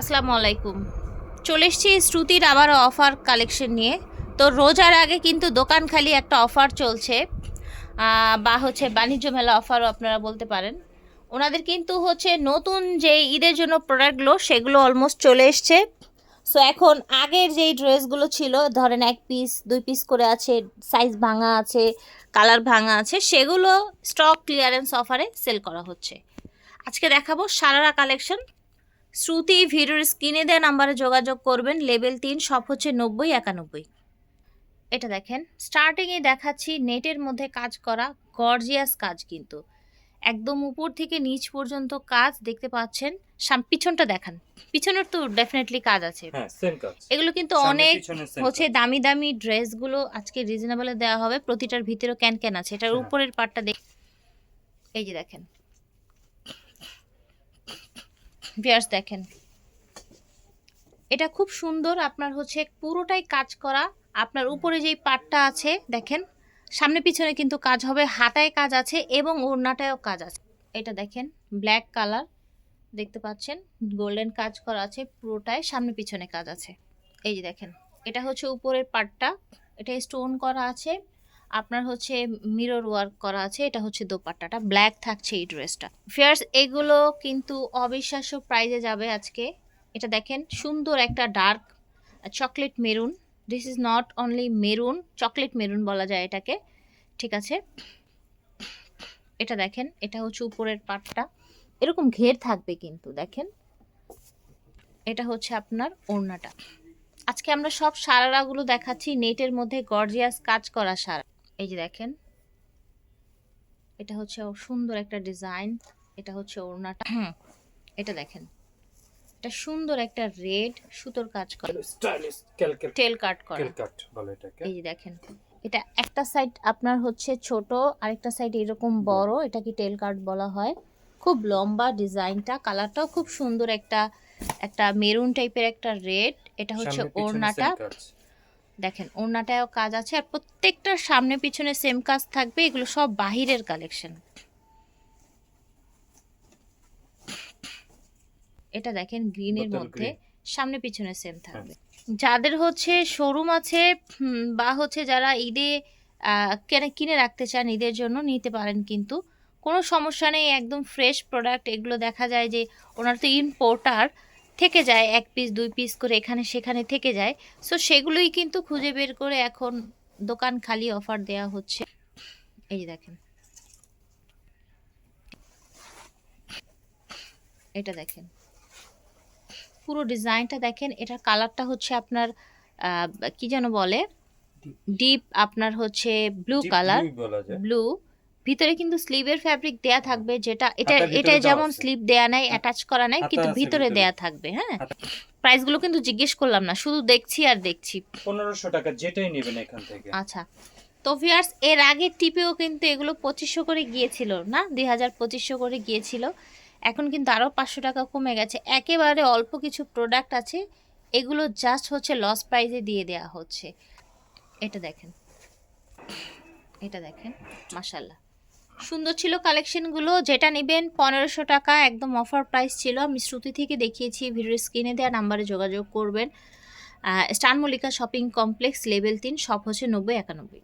আসসালামু আলাইকুম। চলে এসছি শ্রুতির আবার অফার কালেকশন নিয়ে। তো রোজার আগে কিন্তু দোকান খালি একটা অফার চলছে। বা হচ্ছে বাণিজ্য মেলা অফারও আপনারা বলতে পারেন। ওনাদের কিন্তু হচ্ছে নতুন যে ঈদের জন্য প্রোডাক্টগুলো, সেগুলো অলমোস্ট চলে এসছে। সো এখন আগের যেই ড্রেসগুলো ছিল, ধরেন এক পিস, দুই পিস করে আছে, সাইজ ভাঙা আছে, কালার ভাঙা আছে, সেগুলো স্টক ক্লিয়ারেন্স অফারে সেল করা হচ্ছে। আজকে দেখাবো সারারা কালেকশন। শ্রুতি ভিডিওর স্ক্রিনে দেওয়া নাম্বারে যোগাযোগ করবেন। লেভেল তিন সব হচ্ছে নব্বই একানব্বই। এটা দেখেন স্টার্টিংয়ে দেখাচ্ছি নেটের মধ্যে কাজ করা গর্জিয়াস কাজ কিন্তু। একদম উপর থেকে নিচ পর্যন্ত কাজ দেখতে পাচ্ছেন। পিছনটা দেখান। পিছনের তো ডেফিনেটলি কাজ আছে। হ্যাঁ এগুলো কিন্তু অনেক হচ্ছে। দামি দামি ড্রেসগুলো আজকে রিজনেবলে দেওয়া হবে। প্রতিটার ভিতরেও ক্যান ক্যান আছে। এটার হ্যাঁ। উপরের পার্টটা দেখ এই যে দেখেন। ভিয়ার্স দেখেন। এটা খুব সুন্দর, আপনার হচ্ছে পুরোটাই কাজ করা। আপনার উপরে যেই পাটটা আছে, দেখেন, সামনে পিছনে কিন্তু কাজ হবে, হাতায় কাজ আছে এবং ওড়নাটায়ও কাজ আছে। এটা দেখেন ব্ল্যাক কালার দেখতে পাচ্ছেন গোল্ডেন কাজ করা আছে, পুরোটাই সামনে পিছনে কাজ আছে। এই যে দেখেন, এটা হচ্ছে উপরের পাটটা, এটা স্টোন করা আছে। আপনার হচ্ছে মিরর ওয়ার্ক করা আছে, এটা হচ্ছে দোপাট্টাটা ব্ল্যাক থাকছে এই ড্রেসটা ফেয়ার্স এগুলো কিন্তু অবিশ্বাস্য প্রাইজে যাবে আজকে। এটা দেখেন, সুন্দর একটা dark chocolate maroon this is not only maroon chocolate maroon বলা যায় এটাকে, ঠিক আছে? এটা দেখেন, এটা হচ্ছে উপরের পাটটা। এরকম ঘের থাকবে কিন্তু, দেখেন। এটা হচ্ছে আপনার ওড়নাটা। আজকে আমরা সব সারারাগুলো দেখাচ্ছি, নেটের মধ্যে গর্জিয়াস কাজ করা সারা। এই যে দেখেন এটা হচ্ছে সুন্দর একটা ডিজাইন এটা হচ্ছে ওড়নাটা হুম, এটা দেখেন এটা সুন্দর একটা রেড সুতোর কাজ করা। টেল কাট করা। ক্যালকাট বলে এটাকে। এই যে দেখেন এটা একটা সাইড আপনার হচ্ছে ছোট আরেকটা সাইড এরকম বড় এটাকে টেল কাট বলা হয়? খুব লম্বা ডিজাইনটা কালারটাও খুব সুন্দর একটা একটা মেরুন টাইপের একটা রেড এটা হচ্ছে ওড়নাটা। দেখেন ওড়নাটায়ও কাজ আছে আর প্রত্যেকটার সামনে পিছনে সেম কাজ থাকবে এগুলো সব বাহিরের কালেকশন এটা দেখেন গ্রিনের মধ্যে হ্যাঁ। সামনে পিছনে সেম থাকবে। যাদের হচ্ছে শোরুম আছে বা হচ্ছে যারা ঈদে আহ, কিনে রাখতে চান ঈদের জন্য নিতে পারেন কিন্তু। কোনো সমস্যা নেই একদম ফ্রেশ প্রোডাক্ট এগুলো দেখা যায় যে ওনার তো ইম্পোর্টার থেকে যায় এক পিস দুই পিস করে এখানে সেখানে থেকে যায়। সো সেগুলোই কিন্তু খুঁজে বের করে এখন দোকান খালি অফার দেয়া হচ্ছে। এই যে দেখেন। এটা দেখেন। পুরো ডিজাইনটা দেখেন। এটার কালারটা হচ্ছে আপনার কি যেন বলে? ডিপ আপনার হচ্ছে ব্লু কালার ব্লু ভিতরে কিন্তু স্লিভের ফ্যাব্রিক দেয়া থাকবে যেটা এটা এটা যেমন। স্লিভ দেয়া নাই অ্যাটাচ করা নাই কিন্তু ভিতরে। দেয়া থাকবে হ্যাঁ। প্রাইসগুলো কিন্তু জিজ্ঞেস করলাম না শুধু দেখছি আর দেখছি। পনেরোশো টাকা যেটাই নেবেন এখান থেকে। আচ্ছা। তো ভিয়ার্স এর আগে টিপেও কিন্তু এগুলো পঁচিশশো করে গিয়েছিল না? দুই হাজার পঁচিশশো করে গিয়েছিল। এখন কিন্তু আরও পাঁচশো টাকা কমে গেছে। একেবারে অল্প কিছু প্রোডাক্ট আছে এগুলো জাস্ট হচ্ছে লস প্রাইজে দিয়ে দেওয়া হচ্ছে। এটা দেখেন। এটা দেখেন মাসাল্লাহ সুন্দর ছিল কালেকশনগুলো যেটা নেবেন পনেরোশো টাকা, একদম অফার প্রাইস ছিল। আমি শ্রুতি থেকে দেখিয়েছি ভিডিও স্ক্রিনে দেওয়া নাম্বারে যোগাযোগ করবেন। স্টান মল্লিকা শপিং কমপ্লেক্স লেভেল তিন সব হচ্ছে নব্বই একানব্বই।